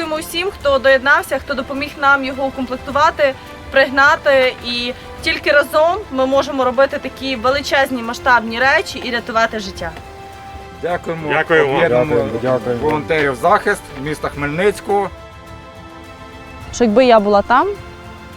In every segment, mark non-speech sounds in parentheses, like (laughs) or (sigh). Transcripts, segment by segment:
Дякуємо усім, хто доєднався, хто допоміг нам його укомплектувати, пригнати. І тільки разом ми можемо робити такі величезні масштабні речі і рятувати життя. Дякуємо Дякуємо. об'єднаному Дякуємо, дякуємо. волонтерів захист міста Хмельницького. що якби я була там,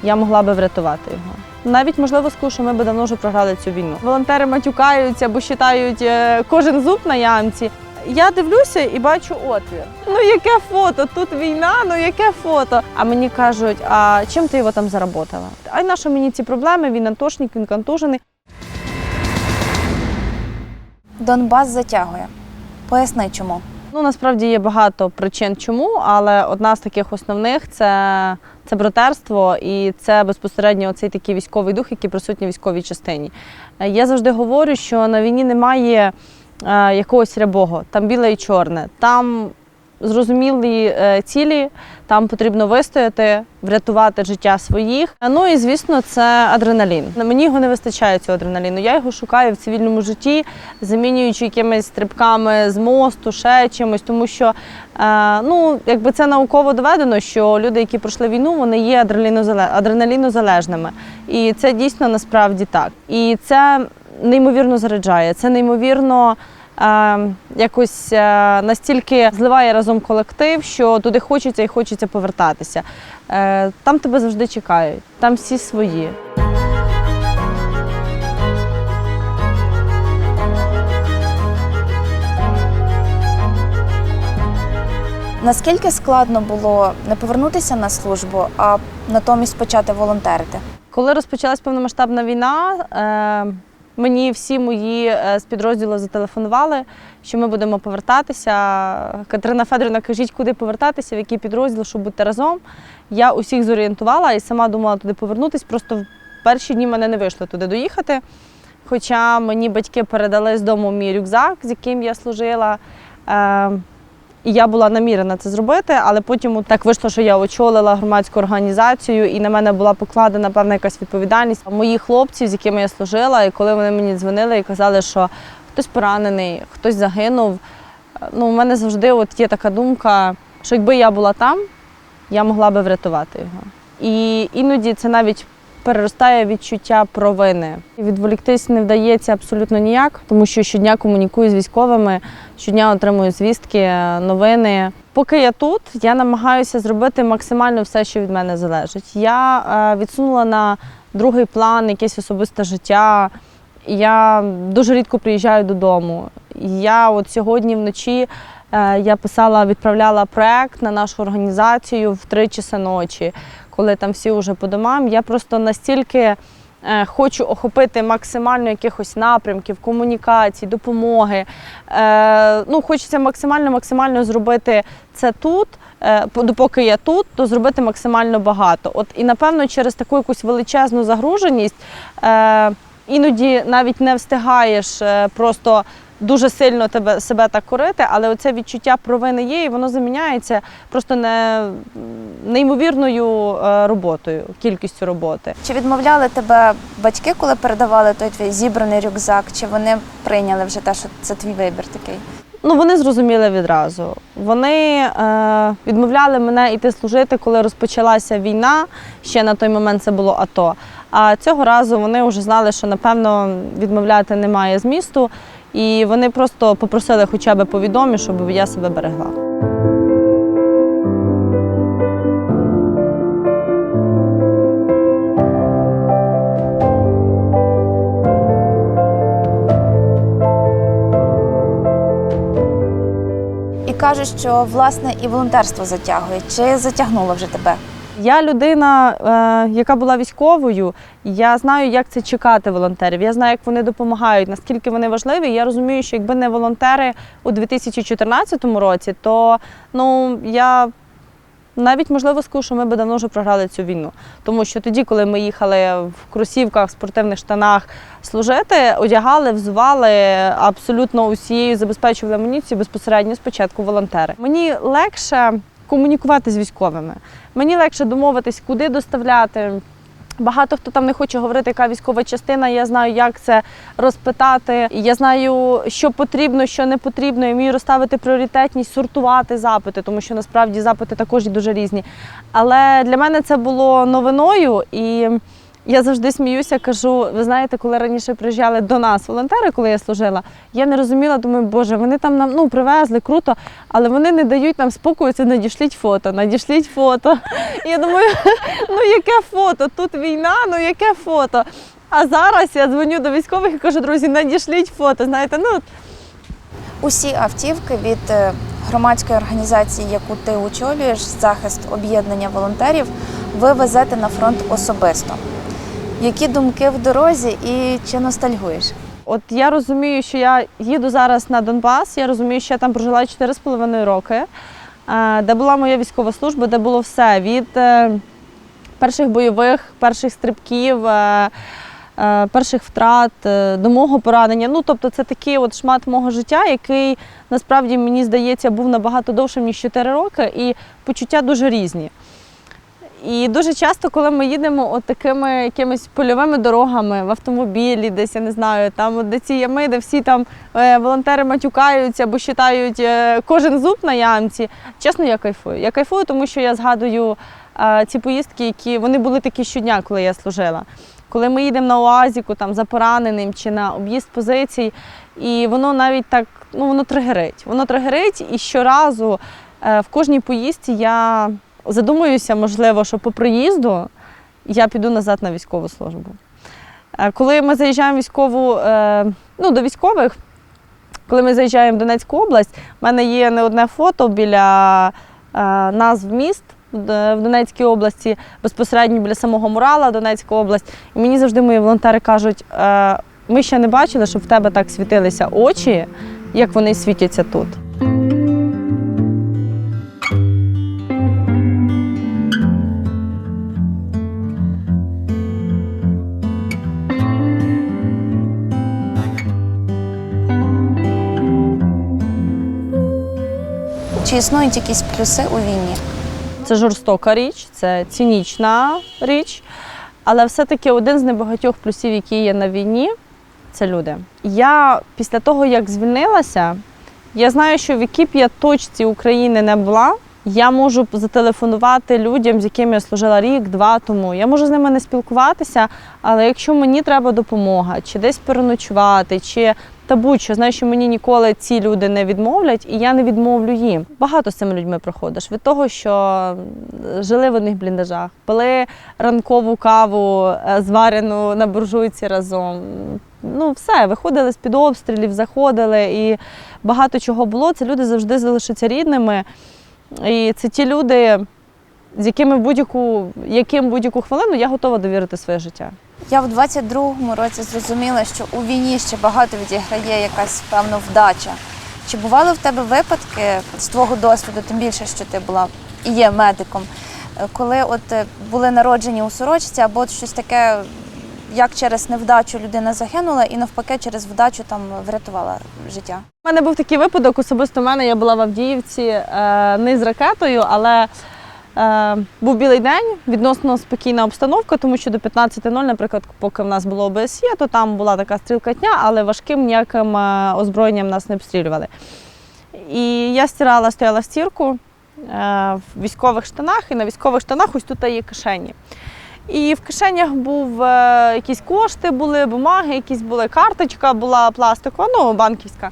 я могла би врятувати його. Навіть можливо скажу, що ми б давно вже програли цю війну. Волонтери матюкаються, бо вважають е, кожен зуб на ямці. Я дивлюся і бачу отвір. Ну яке фото? Тут війна, ну яке фото? А мені кажуть, а чим ти його там заработала? А й на що мені ці проблеми? Він антошник, він контужений. Донбас затягує. Поясни чому. Ну насправді є багато причин, чому, але одна з таких основних це, це братерство і це безпосередньо цей такий військовий дух, який присутній в військовій частині. Е, Я завжди говорю, що на війні немає якогось рябого, там біле і чорне. Там зрозумілі е, цілі, там потрібно вистояти, врятувати життя своїх. Е, Ну і звісно, це адреналін. Мені його не вистачає цього адреналіну. Я його шукаю в цивільному житті, замінюючи якимись стрибками з мосту, ще чимось, тому що е, ну, якби це науково доведено, що люди, які пройшли війну, вони є адреналінозале- адреналінозалежними. І це дійсно насправді так. І це неймовірно заряджає, це неймовірно. Е, якось е, настільки зливає разом колектив, що туди хочеться і хочеться повертатися. Е, там тебе завжди чекають, там всі свої. Наскільки складно було не повернутися на службу, а натомість почати волонтерити? Коли розпочалась повномасштабна війна, е, мені всі мої е, з підрозділу зателефонували, що ми будемо повертатися. Катерина Федорівна, кажіть, куди повертатися, в який підрозділ, щоб бути разом. Я усіх зорієнтувала і сама думала туди повернутися. Просто в перші дні мене не вийшло туди доїхати. Хоча мені батьки передали з дому мій рюкзак, з яким я служила. Е, і я була намірена це зробити, але потім так вийшло, що я очолила громадську організацію, і на мене була покладена певна якась відповідальність. Мої хлопці, з якими я служила, і коли вони мені дзвонили і казали, що хтось поранений, хтось загинув. Ну, у мене завжди от є така думка, що якби я була там, я могла би врятувати його. І іноді це навіть переростає відчуття провини. Відволіктись не вдається абсолютно ніяк, тому що щодня комунікую з військовими, щодня отримую звістки, новини. Поки я тут, я намагаюся зробити максимально все, що від мене залежить. Я е, відсунула на другий план якесь особисте життя. Я дуже рідко приїжджаю додому. Я от сьогодні вночі е, я писала, відправляла проект на нашу організацію в три часи ночі, коли там всі вже по домам. Я просто настільки е, хочу охопити максимально якихось напрямків, комунікацій, допомоги. Е, ну, хочеться максимально максимально зробити це тут. е, Допоки я тут, то зробити максимально багато. От і напевно через таку якусь величезну загруженість іноді навіть не встигаєш просто дуже сильно тебе себе так корити, але оце відчуття провини є, і воно заміняється просто не неймовірною е, роботою, кількістю роботи. Чи відмовляли тебе батьки, коли передавали той твій зібраний рюкзак? Чи вони прийняли вже те, що це твій вибір такий? Ну, вони зрозуміли відразу. Вони е, відмовляли мене йти служити, коли розпочалася війна. Ще на той момент це було АТО. А цього разу вони вже знали, що напевно відмовляти немає змісту. І вони просто попросили хоча б повідомі, щоб я себе берегла. І кажуть, що власне і волонтерство затягує. Чи затягнуло вже тебе? Я людина, е, яка була військовою. Я знаю, як це чекати волонтерів. Я знаю, як вони допомагають, наскільки вони важливі. Я розумію, що якби не волонтери у 2014 році, то ну я навіть можливо скажу, що ми б давно вже програли цю війну. Тому що тоді, коли ми їхали в кросівках, спортивних штанах служити, одягали, взували абсолютно усією забезпечували амуніцію безпосередньо спочатку волонтери. Мені легше комунікувати з військовими. Мені легше домовитись, куди доставляти. Багато хто там не хоче говорити, яка військова частина. Я знаю, як це розпитати. Я знаю, що потрібно, що не потрібно. Я вмію розставити пріоритетність, сортувати запити, тому що насправді запити також дуже різні. Але для мене це було новиною і. Я завжди сміюся, кажу, ви знаєте, коли раніше приїжджали до нас волонтери, коли я служила, я не розуміла, думаю, боже, вони там нам ну привезли круто, але вони не дають нам спокою. Це надішліть фото, надішліть фото. Я думаю, (laughs) ну яке фото? Тут війна, ну яке фото? А зараз я дзвоню до військових і кажу, друзі, надішліть фото. Знаєте, ну Усі автівки від е, громадської організації, яку ти очолюєш, захист об'єднання волонтерів, ви везете на фронт особисто. Які думки в дорозі і чи ностальгуєш? От я розумію, що я їду зараз на Донбас. Я розумію, що я там прожила 4,5 роки, е, де була моя військова служба, де було все від е, перших бойових, перших стрибків, е, перших втрат до мого поранення. Ну, тобто, це такий от шмат мого життя, який насправді мені здається був набагато довшим ніж 4 роки, і почуття дуже різні. І дуже часто, коли ми їдемо от такими якимись польовими дорогами в автомобілі, десь я не знаю, там де ці ями, де всі там е, волонтери матюкаються або считають е, кожен зуб на ямці. Чесно, я кайфую. Я кайфую, тому що я згадую е, ці поїздки, які вони були такі щодня, коли я служила. Коли ми їдемо на УАЗіку там за пораненим чи на об'їзд позицій, і воно навіть так ну воно тригерить. Воно тригерить, і щоразу е, в кожній поїздці я задумуюся, можливо, що по приїзду я піду назад на військову службу. Е, Коли ми заїжджаємо військову, е, ну, до військових, коли ми заїжджаємо в Донецьку область, в мене є не одне фото біля е, назв міст в Донецькій області, безпосередньо біля самого Мурала, Донецька область. І мені завжди мої волонтери кажуть, ми ще не бачили, щоб в тебе так світилися очі, як вони світяться тут. Чи існують якісь плюси у війні? Це жорстока річ, це цинічна річ. Але все-таки один з небагатьох плюсів, які є на війні, це люди. Я після того, як звільнилася, я знаю, що в якій б я точці України не була, я можу зателефонувати людям, з якими я служила рік-два тому. Я можу з ними не спілкуватися, але якщо мені треба допомога, чи десь переночувати, чи та будь-що, знаю, що мені ніколи ці люди не відмовлять, і я не відмовлю їм. Багато з цими людьми проходиш від того, що жили в одних бліндажах, пили ранкову каву, е, зварену на буржуйці разом. Ну, все, виходили з під обстрілів, заходили, і багато чого було. Це люди завжди залишаться рідними. І це ті люди, з якими будь-яку, яким будь-яку хвилину я готова довірити своє життя. Я в 22-му році зрозуміла, що у війні ще багато відіграє якась певна вдача. Чи бували в тебе випадки з твого досвіду, тим більше, що ти була і є медиком, е, коли от е, були народжені у сорочці, або щось таке, як через невдачу людина загинула, і навпаки через вдачу там врятувала життя? У мене був такий випадок, особисто в мене я була в Авдіївці е, не з ракетою, але був білий день, відносно спокійна обстановка, тому що до 15.00, наприклад, поки в нас було ОБСЄ, то там була така стрілкатня, але важким ніяким е, озброєнням нас не обстрілювали. І я стирала, стояла стірку е, в військових штанах, і на військових штанах ось тут є кишені. І в кишенях був е, якісь кошти, були бумаги, якісь були карточка, була пластикова, ну банківська.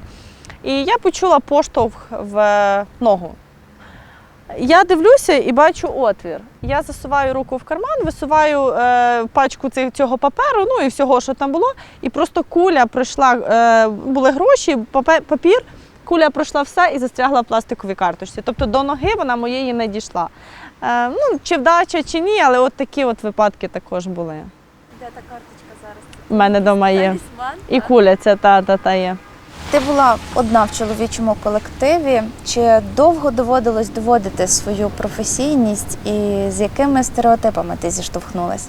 І я почула поштовх в е, ногу. Я дивлюся і бачу отвір. Я засуваю руку в карман, висуваю е, пачку цих- цього паперу, ну і всього, що там було. І просто куля пройшла, е, були гроші, папір, куля пройшла все і застрягла в пластиковій карточці. Тобто до ноги вона моєї не дійшла. Е, ну, чи вдача, чи ні, але от такі от випадки також були. Де та карточка зараз? У мене вдома є. І куля ця та, та, та є. Ти була одна в чоловічому колективі. Чи довго доводилось доводити свою професійність і з якими стереотипами ти зіштовхнулась?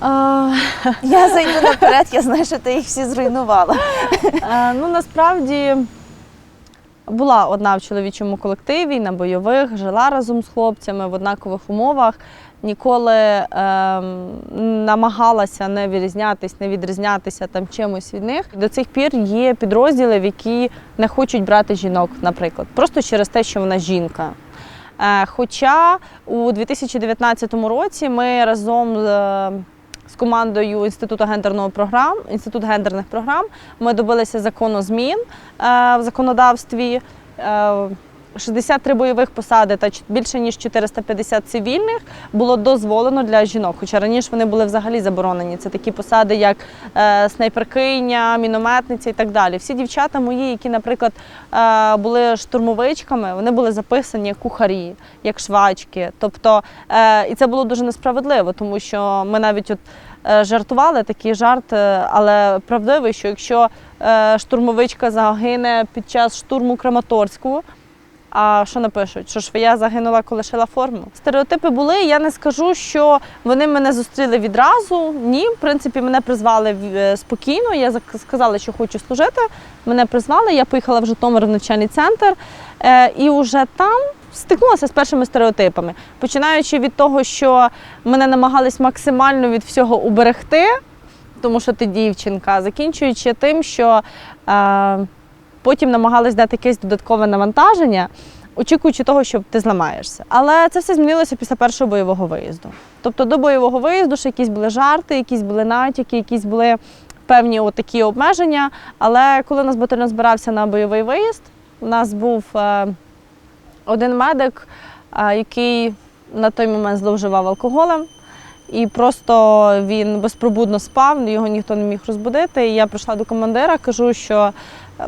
А, (laughs) Я зайду наперед, я знаю, що ти їх всі зруйнувала. Е, Ну насправді Була одна в чоловічому колективі, на бойових, жила разом з хлопцями в однакових умовах. Ніколи ем, намагалася не вирізнятись, не відрізнятися там чимось від них. До цих пір є підрозділи, в які не хочуть брати жінок, наприклад, просто через те, що вона жінка. Е, Хоча у 2019 році ми разом з, е, з командою Інституту гендерного програм, Інститут гендерних програм, ми добилися закону змін е, в законодавстві. Е, 63 бойових посади та більше ніж 450 цивільних було дозволено для жінок. Хоча раніше вони були взагалі заборонені. Це такі посади, як е, снайперкиня, мінометниця і так далі. Всі дівчата мої, які, наприклад, е, були штурмовичками, вони були записані як кухарі, як швачки. Тобто, е, і це було дуже несправедливо, тому що ми навіть от. Жартували такий жарт, але правдивий, що якщо штурмовичка загине під час штурму Краматорську, а що напишуть? Що швея загинула, коли шила форму? Стереотипи були. Я не скажу, що вони мене зустріли відразу. Ні, в принципі, мене призвали е, спокійно. Я сказала, що хочу служити. Мене призвали. Я поїхала в Житомир в навчальний центр, е, і вже там стикнулася з першими стереотипами. Починаючи від того, що мене намагались максимально від всього уберегти, тому що ти дівчинка, закінчуючи тим, що. Е, потім намагались дати якесь додаткове навантаження, очікуючи того, що ти зламаєшся. Але це все змінилося після першого бойового виїзду. Тобто до бойового виїзду ще якісь були жарти, якісь були натяки, якісь були певні такі обмеження. Але коли нас батальйон збирався на бойовий виїзд, у нас був е, один медик, е, який на той момент зловживав алкоголем. І просто він безпробудно спав, його ніхто не міг розбудити. І я прийшла до командира, кажу, що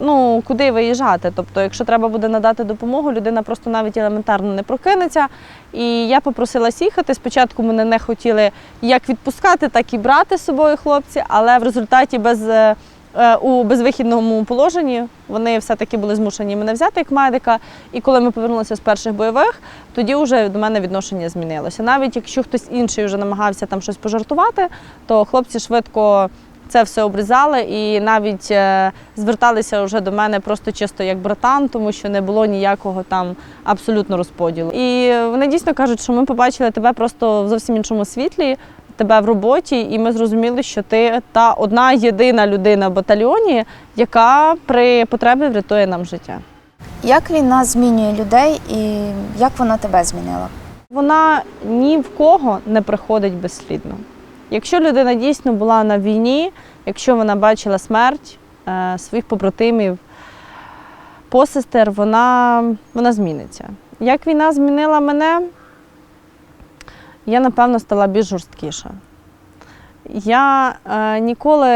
ну куди виїжджати? Тобто, якщо треба буде надати допомогу, людина просто навіть елементарно не прокинеться. І я попросилась їхати. Спочатку мене не хотіли як відпускати, так і брати з собою хлопці, але в результаті без. е, е, У безвихідному положенні вони все-таки були змушені мене взяти як медика. І коли ми повернулися з перших бойових, тоді вже до мене відношення змінилося. Навіть якщо хтось інший вже намагався там щось пожартувати, то хлопці швидко це все обрізали і навіть е, зверталися вже до мене просто чисто як братан, тому що не було ніякого там абсолютно розподілу. І вони дійсно кажуть, що ми побачили тебе просто в зовсім іншому світлі. Тебе в роботі, і ми зрозуміли, що ти та одна єдина людина в батальйоні, яка при потребі врятує нам життя. Як війна змінює людей і як вона тебе змінила? Вона ні в кого не приходить безслідно. Якщо людина дійсно була на війні, якщо вона бачила смерть е, своїх побратимів, посестер, вона, вона зміниться. Як війна змінила мене, я напевно стала більш жорсткіша. Я е, ніколи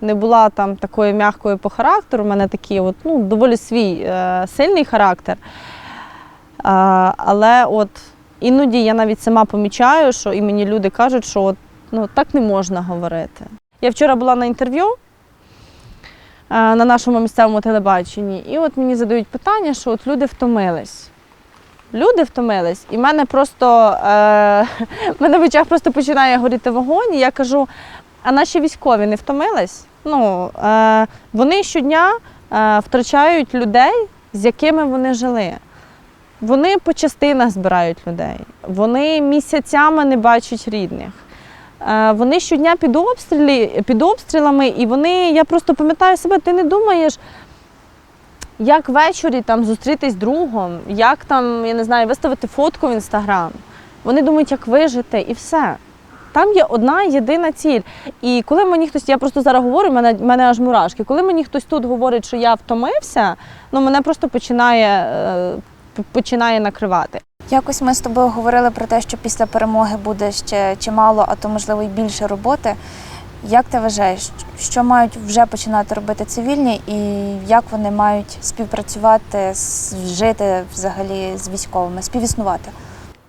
не була там такою м'якою по характеру. У мене такий от, ну, доволі свій е, сильний характер. А, але от іноді я навіть сама помічаю, що і мені люди кажуть, що от, ну, так не можна говорити. Я вчора була на інтерв'ю е, на нашому місцевому телебаченні, і от мені задають питання, що от люди втомились. Люди втомились, і в мене просто е, (laughs) мене в очах просто починає горіти вогонь. І я кажу: а наші військові не втомились? Ну, е, вони щодня е, втрачають людей, з якими вони жили. Вони по частинах збирають людей, вони місяцями не бачать рідних. Е, Вони щодня під, обстрілі, під обстрілами, і вони, я просто пам'ятаю себе, ти не думаєш, як ввечері там зустрітись з другом, як там, я не знаю, виставити фотку в інстаграм. Вони думають, як вижити, і все. Там є одна єдина ціль. І коли мені хтось, я просто зараз говорю, мене, мене аж мурашки. Коли мені хтось тут говорить, що я втомився, ну мене просто починає, е, починає накривати. Якось ми з тобою говорили про те, що після перемоги буде ще чимало, а то можливо і більше роботи. Як ти вважаєш, що мають вже починати робити цивільні, і як вони мають співпрацювати, жити взагалі з військовими, співіснувати?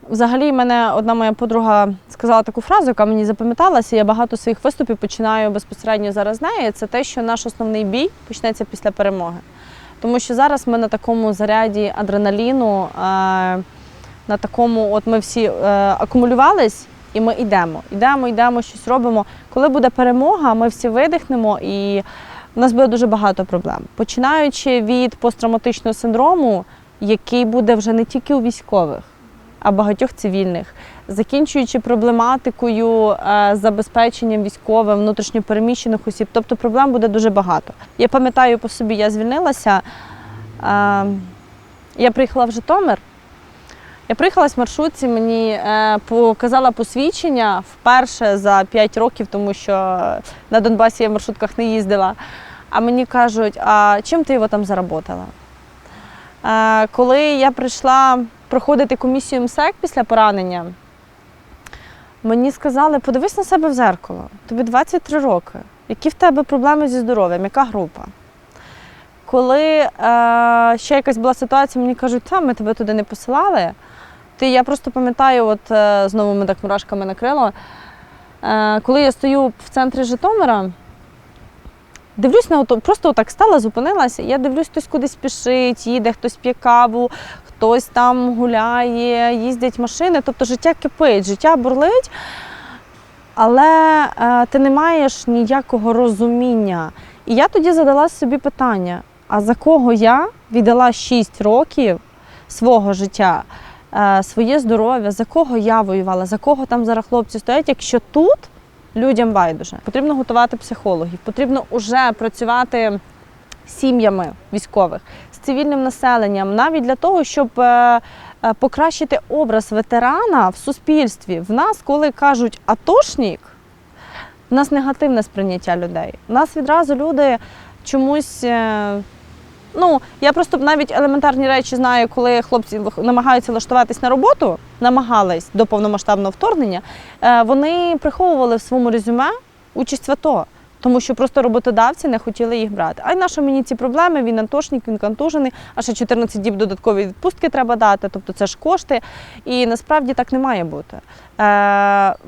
Взагалі, мене одна моя подруга сказала таку фразу, яка мені запам'яталася. Я багато своїх виступів починаю безпосередньо зараз з неї. Це те, що наш основний бій почнеться після перемоги. Тому що зараз ми на такому заряді адреналіну, е, на такому, от ми всі е, акумулювались, і ми йдемо. Йдемо, йдемо, щось робимо. Коли буде перемога, ми всі видихнемо і у нас буде дуже багато проблем. Починаючи від посттравматичного синдрому, який буде вже не тільки у військових, а багатьох цивільних, закінчуючи проблематикою е, забезпеченням військовим, внутрішньопереміщених осіб. Тобто проблем буде дуже багато. Я пам'ятаю по собі, я звільнилася. Е, я приїхала в Житомир. Я приїхала з маршрутці, мені е, показала посвідчення вперше за 5 років, тому що на Донбасі я в маршрутках не їздила. А мені кажуть, а чим ти його там заработала? Е, коли я прийшла проходити комісію МСЕК після поранення, мені сказали, подивись на себе в зеркало, тобі 23 роки. Які в тебе проблеми зі здоров'ям, яка група? Коли е, ще якась була ситуація, мені кажуть, та ми тебе туди не посилали. Ти, я просто пам'ятаю, от е, знову мене так мурашками накрило. Е, коли я стою в центрі Житомира, дивлюсь на ото, просто отак стала, зупинилася. Я дивлюсь, хтось кудись спішить, їде, хтось п'є каву, хтось там гуляє, їздять машини. Тобто життя кипить, життя бурлить, але е, ти не маєш ніякого розуміння. І я тоді задала собі питання: а за кого я віддала 6 років свого життя? Е, своє здоров'я, за кого я воювала, за кого там зараз хлопці стоять, якщо тут людям байдуже. Потрібно готувати психологів, потрібно вже працювати сім'ями військових, з цивільним населенням, навіть для того, щоб е, е, покращити образ ветерана в суспільстві. В нас, коли кажуть атошник, в нас негативне сприйняття людей. У нас відразу люди чомусь. Ну, я просто навіть елементарні речі знаю, коли хлопці намагаються влаштуватись на роботу, намагались до повномасштабного вторгнення, е, вони приховували в своєму резюме участь в АТО, тому що просто роботодавці не хотіли їх брати. А й на що мені ці проблеми? Він антошник, він контужений, а ще 14 діб додаткові відпустки треба дати, тобто це ж кошти. І насправді так не має бути. Е,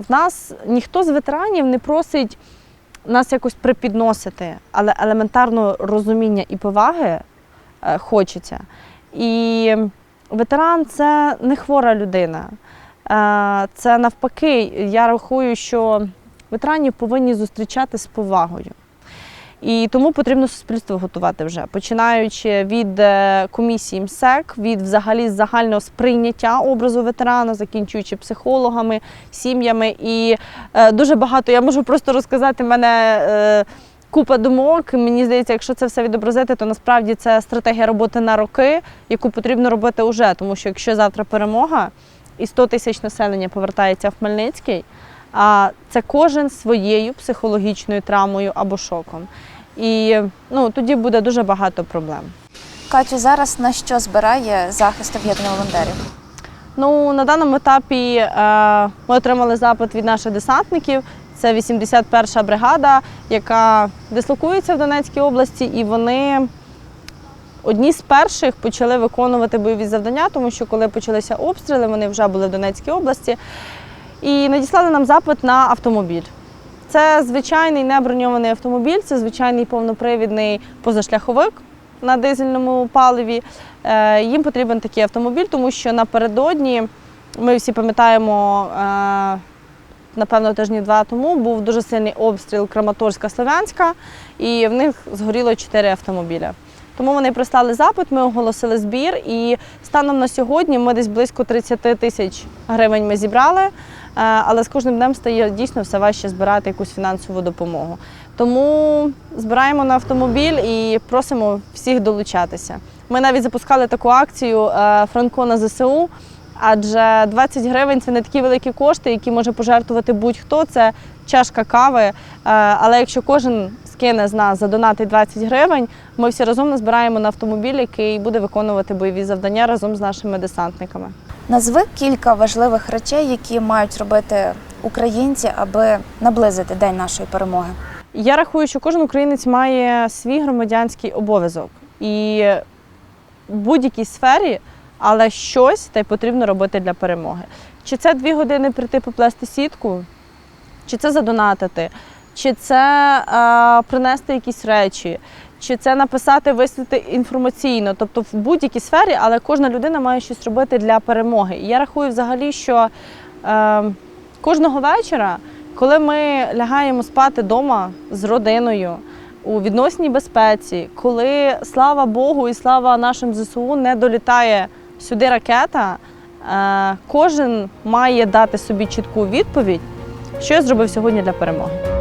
в нас ніхто з ветеранів не просить нас якось припідносити, але елементарного розуміння і поваги хочеться. І ветеран це не хвора людина. Е, Це навпаки, я рахую, що ветеранів повинні зустрічати з повагою. І тому потрібно суспільство готувати вже, починаючи від е, комісії МСЕК, від взагалі загального сприйняття образу ветерана, закінчуючи психологами, сім'ями. І е, дуже багато я можу просто розказати мене. Е, Купа думок. Мені здається, якщо це все відобразити, то насправді це стратегія роботи на роки, яку потрібно робити вже. Тому що якщо завтра перемога і 100 тисяч населення повертається в Хмельницький, а це кожен своєю психологічною травмою або шоком. І ну, тоді буде дуже багато проблем. Катю, зараз на що збирає захист об'єднання волонтерів? Ну, на даному етапі е, ми отримали запит від наших десантників. Це 81-ша бригада, яка дислокується в Донецькій області, і вони одні з перших почали виконувати бойові завдання, тому що коли почалися обстріли, вони вже були в Донецькій області. І надіслали нам запит на автомобіль. Це звичайний неброньований автомобіль, це звичайний повнопривідний позашляховик на дизельному паливі. Е, Їм потрібен такий автомобіль, тому що напередодні ми всі пам'ятаємо, е, напевно, тижні два тому був дуже сильний обстріл Краматорська Слов'янська, і в них згоріло чотири автомобіля. Тому вони прислали запит, ми оголосили збір, і станом на сьогодні ми десь близько 30 тисяч гривень ми зібрали, е, але з кожним днем стає дійсно все важче збирати якусь фінансову допомогу. Тому збираємо на автомобіль і просимо всіх долучатися. Ми навіть запускали таку акцію е, Франко на ЗСУ. Адже 20 гривень це не такі великі кошти, які може пожертвувати будь-хто. Це чашка кави. Е, Але якщо кожен скине з нас задонатить 20 гривень, ми всі разом назбираємо на автомобіль, який буде виконувати бойові завдання разом з нашими десантниками. Назви кілька важливих речей, які мають робити українці, аби наблизити день нашої перемоги. Я рахую, що кожен українець має свій громадянський обов'язок і в будь-якій сфері, але щось та й потрібно робити для перемоги. Чи це дві години прийти поплести сітку, чи це задонатити, чи це е, принести якісь речі, чи це написати, висвітлити інформаційно, тобто в будь-якій сфері, але кожна людина має щось робити для перемоги. І я рахую взагалі, що е, кожного вечора, коли ми лягаємо спати вдома з родиною, у відносній безпеці, коли слава Богу і слава нашим ЗСУ не долітає сюди ракета, е, кожен має дати собі чітку відповідь, що я зробив сьогодні для перемоги.